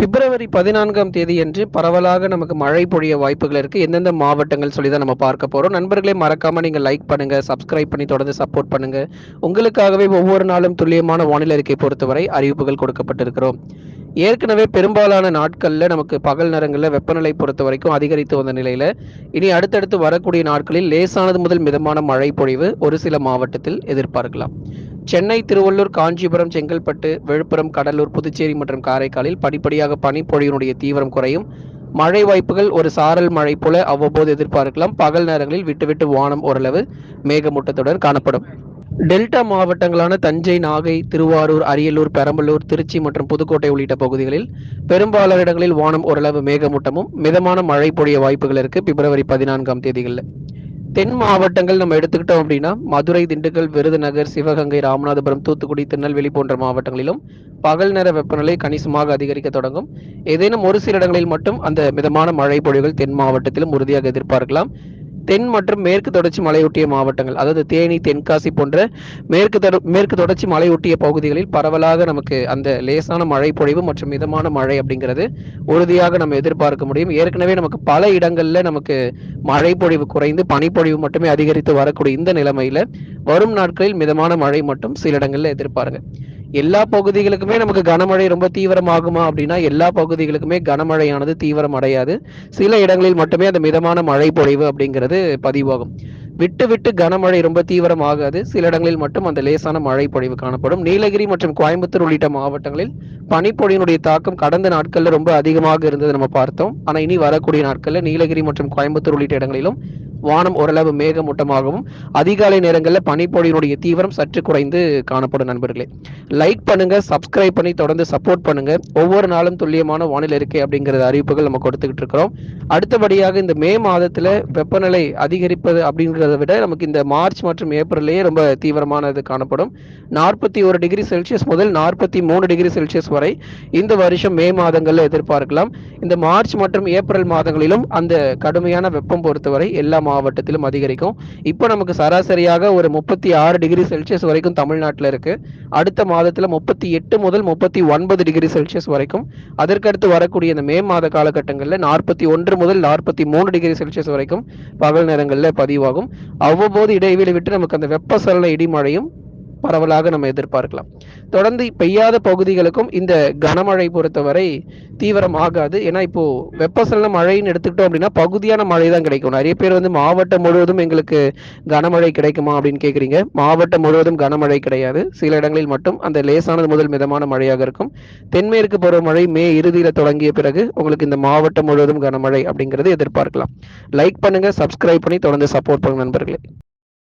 பிப்ரவரி பதினான்காம் தேதியன்று பரவலாக நமக்கு மழை பொழிய வாய்ப்புகள் இருக்கு. எந்தெந்த மாவட்டங்கள் சொல்லி தான் நம்ம பார்க்க போறோம். நண்பர்களே மறக்காம நீங்க லைக் பண்ணுங்க சப்ஸ்கிரைப் பண்ணி தொடர்ந்து சப்போர்ட் பண்ணுங்க. உங்களுக்காகவே ஒவ்வொரு நாளும் துல்லியமான வானிலை அறிக்கை பொறுத்தவரை அறிவிப்புகள் கொடுக்கப்பட்டிருக்கிறோம். ஏற்கனவே பெரும்பாலான நாட்களில் நமக்கு பகல் நேரங்களில் வெப்பநிலை பொறுத்த வரைக்கும் அதிகரித்து வந்த நிலையில் இனி அடுத்தடுத்து வரக்கூடிய நாட்களில் லேசானது முதல் மிதமான மழை பொழிவு ஒரு சில மாவட்டத்தில் எதிர்பார்க்கலாம். சென்னை திருவள்ளூர் காஞ்சிபுரம் செங்கல்பட்டு விழுப்புரம் கடலூர் புதுச்சேரி மற்றும் காரைக்காலில் படிப்படியாக பனிப்பொழிவினுடைய தீவிரம் குறையும். மழை வாய்ப்புகள் ஒரு சாரல் மழை போல அவ்வப்போது எதிர்பார்க்கலாம். பகல் நேரங்களில் விட்டுவிட்டு வானம் ஓரளவு மேகமூட்டத்துடன் காணப்படும். டெல்டா மாவட்டங்களான தஞ்சை நாகை திருவாரூர் அரியலூர் பெரம்பலூர் திருச்சி மற்றும் புதுக்கோட்டை உள்ளிட்ட பகுதிகளில் பெரும்பாலான இடங்களில் வானம் ஓரளவு மேகமூட்டமும் மிதமான மழை பொழிய வாய்ப்புகள் இருக்கு. பிப்ரவரி பதினான்காம் தேதிகளில். தென் மாவட்டங்கள் நம்ம எடுத்துக்கிட்டோம் அப்படின்னா மதுரை திண்டுக்கல் விருதுநகர் சிவகங்கை ராமநாதபுரம் தூத்துக்குடி திருநெல்வேலி போன்ற மாவட்டங்களிலும் பகல் நேர வெப்பநிலை கணிசமாக அதிகரிக்க தொடங்கும். ஏதேனும் ஒரு சில இடங்களில் மட்டும் அந்த மிதமான மழை பொழிவுகள் தென் மாவட்டத்திலும் உறுதியாக எதிர்பார்க்கலாம். தென் மற்றும் மேற்கு தொடர்ச்சி மலையொட்டிய மாவட்டங்கள் அதாவது தேனி தென்காசி போன்ற மேற்கு தொட மேற்கு தொடர்ச்சி மலையொட்டிய பகுதிகளில் பரவலாக நமக்கு அந்த லேசான மழை பொழிவு மற்றும் மிதமான மழை அப்படிங்கிறது உறுதியாக நம்ம எதிர்பார்க்க முடியும். ஏற்கனவே நமக்கு பல இடங்கள்ல நமக்கு மழை பொழிவு குறைந்து பனிப்பொழிவு மட்டுமே அதிகரித்து வரக்கூடிய இந்த நிலைமையில வரும் நாட்களில் மிதமான மழை மட்டும் சில இடங்கள்ல எதிர்பாருங்க. எல்லா பகுதிகளுக்குமே நமக்கு கனமழை ரொம்ப தீவிரமாகுமா அப்படின்னா எல்லா பகுதிகளுக்குமே கனமழையானது தீவிரம் அடையாது. சில இடங்களில் மட்டுமே அந்த மிதமான மழை பொழிவு அப்படிங்கிறது பதிவாகும். விட்டு விட்டு கனமழை ரொம்ப தீவிரம் ஆகாது சில இடங்களில் மட்டும் அந்த லேசான மழை பொழிவு காணப்படும். நீலகிரி மற்றும் கோயம்புத்தூர் உள்ளிட்ட மாவட்டங்களில் பனிப்பொழியினுடைய தாக்கம் கடந்த நாட்களில் ரொம்ப அதிகமாக இருந்தது நம்ம பார்த்தோம். ஆனால் இனி வரக்கூடிய நாட்களில் நீலகிரி மற்றும் கோயம்புத்தூர் உள்ளிட்ட இடங்களிலும் வானம் ஓரளவு மேகமூட்டமாகவும் அதிகாலை நேரங்களில் பனிப்பொழியினுடைய தீவிரம் சற்று குறைந்து காணப்படும் நண்பர்களே. லைக் பண்ணுங்க சப்ஸ்கிரைப் பண்ணி தொடர்ந்து சப்போர்ட் பண்ணுங்க. ஒவ்வொரு நாளும் துல்லியமான வானிலை இருக்கை அப்படிங்கிறது அறிவிப்புகள் நம்ம கொடுத்துக்கிட்டு இருக்கிறோம். அடுத்தபடியாக இந்த மே மாதத்துல வெப்பநிலை அதிகரிப்பது அப்படிங்கிறத விட நமக்கு இந்த மார்ச் மற்றும் ஏப்ரல்லேயே ரொம்ப தீவிரமானது காணப்படும். நாற்பத்தி ஒரு டிகிரி செல்சியஸ் முதல் நாற்பத்தி மூணு டிகிரி செல்சியஸ் வரை இந்த வருஷம் மே மாதங்களில் எதிர்பார்க்கலாம். இந்த மார்ச் மற்றும் ஏப்ரல் மாதங்களிலும் அந்த கடுமையான வெப்பம் பொறுத்தவரை எல்லா மாவட்டத்திலும் அதிகரிக்கும். இப்போ நமக்கு சராசரியாக ஒரு முப்பத்தி ஆறு டிகிரி செல்சியஸ் வரைக்கும் தமிழ்நாட்டில் இருக்கு. அடுத்த மாதத்துல முப்பத்தி எட்டு முதல் முப்பத்தி ஒன்பது டிகிரி செல்சியஸ் வரைக்கும். அதற்கடுத்து வரக்கூடிய இந்த மே மாத காலகட்டங்களில் நாற்பத்தி ஒன்று முதல் நாற்பத்தி மூணு டிகிரி செல்சியஸ் வரைக்கும் பகல் நேரங்களில் பதிவாகும். அவ்வப்போது இடைவெளி விட்டு நமக்கு அந்த வெப்பசலன இடிமழையும் பரவலாக நம்ம எதிர்பார்க்கலாம். தொடர்ந்து பெய்யாத பகுதிகளுக்கும் இந்த கனமழை பொறுத்தவரை தீவிரம் ஆகாது. ஏன்னா இப்போ வெப்பசலன மழைன்னு எடுத்துக்கிட்டோம் அப்படின்னா பகுதியான மழை தான் கிடைக்கும். நிறைய பேர் வந்து மாவட்டம் முழுவதும் எங்களுக்கு கனமழை கிடைக்குமா அப்படின்னு கேட்குறீங்க மாவட்டம் முழுவதும் கனமழை கிடையாது. சில இடங்களில் மட்டும் அந்த லேசானது முதல் மிதமான மழையாக இருக்கும். தென்மேற்கு பருவமழை மே இறுதியில் தொடங்கிய பிறகு உங்களுக்கு இந்த மாவட்டம் முழுவதும் கனமழை அப்படிங்கிறது எதிர்பார்க்கலாம். லைக் பண்ணுங்க சப்ஸ்கிரைப் பண்ணி தொடர்ந்து சப்போர்ட் பண்ணுங்க நண்பர்களே.